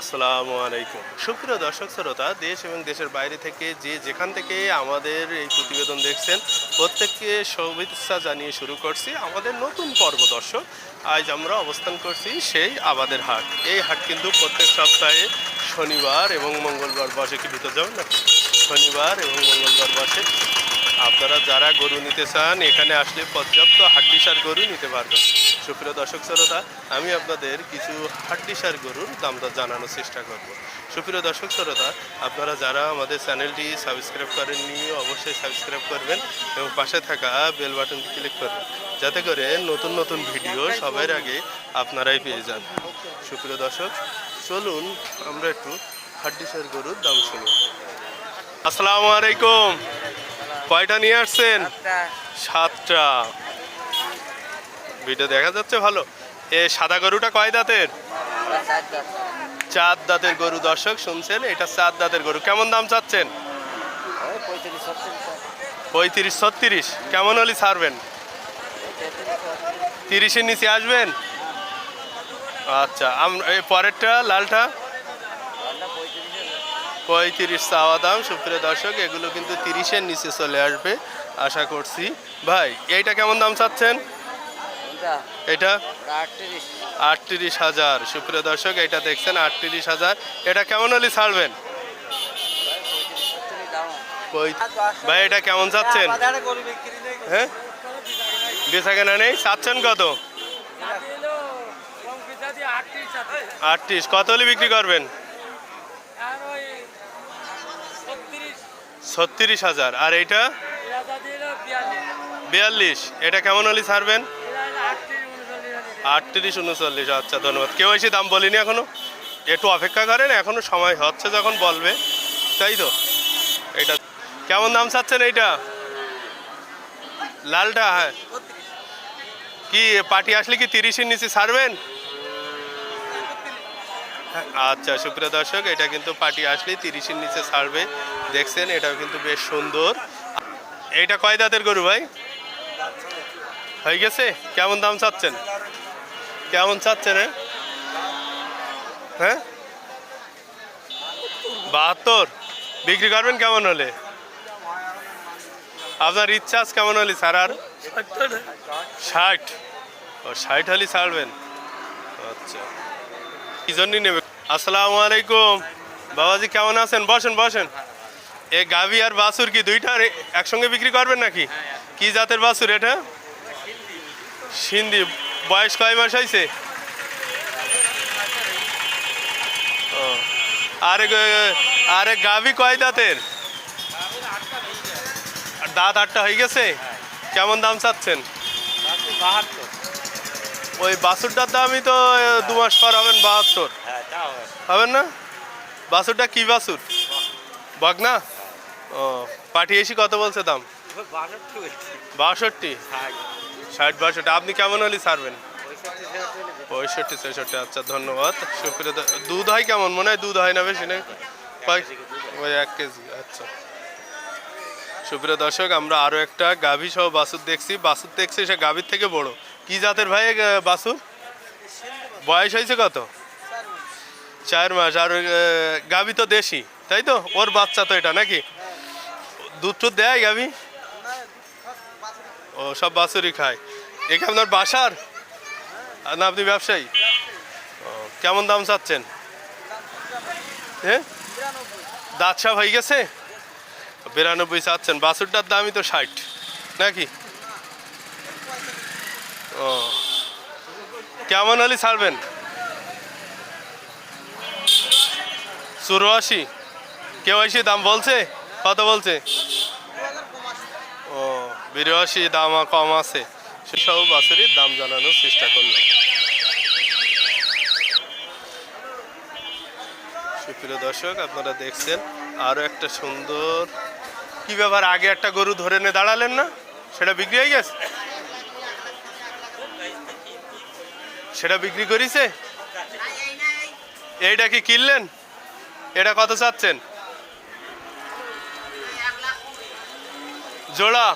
আসসালামু আলাইকুম। সুপ্রিয় দর্শক, শ্রোতা, দেশ এবং দেশের বাইরে থেকে যে যেখান থেকে আমাদের এই প্রতিবেদন দেখছেন, প্রত্যেককে শুভেচ্ছা জানিয়ে শুরু করছি আমাদের নতুন পর্ব দর্শক। আজ আমরা অবস্থান করছি সেই আবাদের হাট। এই হাট কিন্তু প্রত্যেক সপ্তাহে শনিবার এবং মঙ্গলবার বসে। কি ভিতর যাবেন না শনিবার এবং মঙ্গলবার বসে। আপনারা যারা গরু নিতে চান, এখানে আসলে পর্যাপ্ত হাড্ডিসার গরু নিতে পারবেন। সুপ্রিয় দর্শক শ্রোতা আমি আপনাদের কিছু হাড্ডিসার গরুর দামটা জানানোর চেষ্টা করব। সুপ্রিয় দর্শক শ্রোতা আপনারা যারা আমাদের চ্যানেলটি সাবস্ক্রাইব করেননি অবশ্যই সাবস্ক্রাইব করবেন এবং পাশে থাকা বেল বাটনটি ক্লিক করবেন। যাতে করে নতুন নতুন ভিডিও সবার আগে আপনারাই পেয়ে যান। সুপ্রিয় দর্শক চলুন আমরা একটু হাড্ডিসার গরুর দাম শুনি। আসসালামু আলাইকুম। কয়টা নিয়ে আসছেন? সাতটা। ভিডিও দেখা যাচ্ছে ভালো। এ সাদা গরুটা কয় দাঁতের? চার দাঁতের গরু, দর্শক, শুনছেন? এটা চার দাঁতের গরু। কেমন দাম চাচ্ছেন? পঁয়ত্রিশ, ছত্রিশ। কেমন হলে ছাড়বেন? তিরিশের নিচে আসবেন? আচ্ছা এই পরেরটা, লালটা? পঁয়ত্রিশ চাওয়া দাম। সুপ্রিয় দর্শক, এগুলো কিন্তু তিরিশের নিচে চলে আসবে। আশা করছি। ভাই, এইটা কেমন দাম চাচ্ছেন? এটা? আটত্রিশ। হাজার। সুপ্রিয় দর্শক এটা দেখছেন আটত্রিশ হাজার। এটা কেমন হলে ছাড়বেন? ভাই এটা কেমন চাচ্ছেন? হ্যাঁ বেচা কেনা নেই। চাচ্ছেন কত? আটত্রিশ। কত হলে বিক্রি করবেন? ছত্রিশ হাজার। আর এইটা? বিয়াল্লিশ। এটা কেমন হলে ছাড়বেন? আটত্রিশ, উনচল্লিশ আচ্ছা ধন্যবাদ। কেউ এসে দাম বলিনি এখনও? একটু অপেক্ষা করেন, এখনও সময় হচ্ছে যখন বলবে। তাই তো? এটা কেমন দাম চাচ্ছেন এইটা? লালটা হ্যাঁ। কি, পার্টি আসলে কি তিরিশের নিচে ছাড়বেন? আচ্ছা সুপ্রিয় দর্শক, এটা কিন্তু পার্টি আসলে তিরিশের নিচে ছাড়বে। দেখছেন, এটাও কিন্তু বেশ সুন্দর। এইটা কয় দাঁতের গরু ভাই? হয়ে গেছে? কেমন দাম চাচ্ছেন? কেমন চাচ্ছেন? হ্যাঁ? বাহাত্তর। বিক্রি করবেন কেমন হলে? আপনার ইচ্ছা কেমন হলে স্যার আর? ষাট। ও, ষাট হলে ছাড়বেন। আচ্ছা। কি জন্যই নেবে? আসসালামু আলাইকুম। বাবাজি, কেমন আছেন? বসেন বসেন। এ, গাভি আর বাছুর কি দুইটা একসঙ্গে বিক্রি করবেন নাকি? কি জাতের বাছুর এটা? সিন্ধি। বয়স কয় মাস হয়েছে আরে আরে গাভি কয় দাঁতের? আর দাঁত আটটা হয়ে গেছে? কেমন দাম চাচ্ছেন? ওই বাছুরটার দামই তো দু মাস পর হবেন বাহাত্তর। হবেন না? বাছুরটা কি বাছুর? বগনা ও পাঠিয়েছি কত বলছে দাম? বাষট্টি ষাট বাষট্টি। আপনি কেমন হলে ছাড়বেন? পঁয়ষট্টি ছেষট্টি। আচ্ছা ধন্যবাদ। দ- দুধ হয় কেমন? মনে হয় দুধ হয় না বেশি না ওই এক কেজি আচ্ছা। সুপ্রিয় দর্শক আমরা আরও একটা গাভী সহ বাছুর দেখছি। বাছুর দেখছি সে গাভীর থেকে বড়। কি জাতের ভাই এ, বাছুর? বয়স হয়েছে কত? চার মাস। আর গাভী তো দেশি তাই তো? ওর বাচ্চা তো এটা নাকি? দুধ টুধ দেয় গাভী? ও সব বাছুরই খায়। একে আপনার বাসার? না, আপনি ব্যবসায়ী? কেমন দাম চাচ্ছেন? হ্যাঁ? দাঁত হয়ে গেছে? বিরানব্বই চাচ্ছেন, বাছুরটার দামই তো ষাট, নাকি? ও, কেমন হলে ছাড়বেন? চুরাশি? কেউ এসে দাম বলছে? কত বলছে? ও, বিরাশি, দাম কম আছে। সেসব বাছুরির দাম জানানোর চেষ্টা করলাম। সুপ্রিয় দর্শক, আপনারা দেখছেন আরও একটা সুন্দর, কি ব্যাপার, আগে একটা গরু ধরে নিয়ে দাঁড়ালেন না? সেটা বিক্রি হয়ে গেছে? সেটা বিক্রি করিছে? এইটা কি কিনলেন? এটা কত চাচ্ছেন? জোড়া?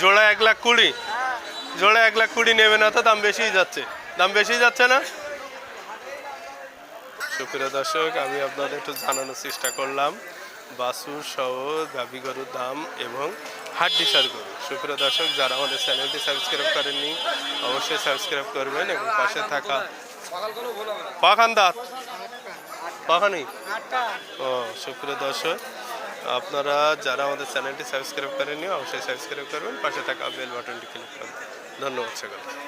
জোড়া এক লাখ কুড়ি। জোড়া এক লাখ কুড়ি নেবে না তো দাম বেশি যাচ্ছে। দাম বেশি যাচ্ছে না? সুপ্রিয় দর্শক, আমি আপনাদের একটু জানানোর চেষ্টা করলাম। বাসুর সহ গাভী গরুর দাম এবং হাড্ডি সার গরু। সুপ্রিয় দর্শক, যারা আমাদের চ্যানেলটি সাবস্ক্রাইব করেননি, অবশ্যই সাবস্ক্রাইব করবেন এবং পাশে থাকা পাখান? দাঁত কখানি ও, সুপ্রিয় দর্শক আপনারা যারা আমাদের চ্যানেলটি সাবস্ক্রাইব করেননি অবশ্যই সাবস্ক্রাইব করবেন, পাশে থাকা বেল বাটনটি ক্লিক করবেন। ধন্যবাদ সকলকে।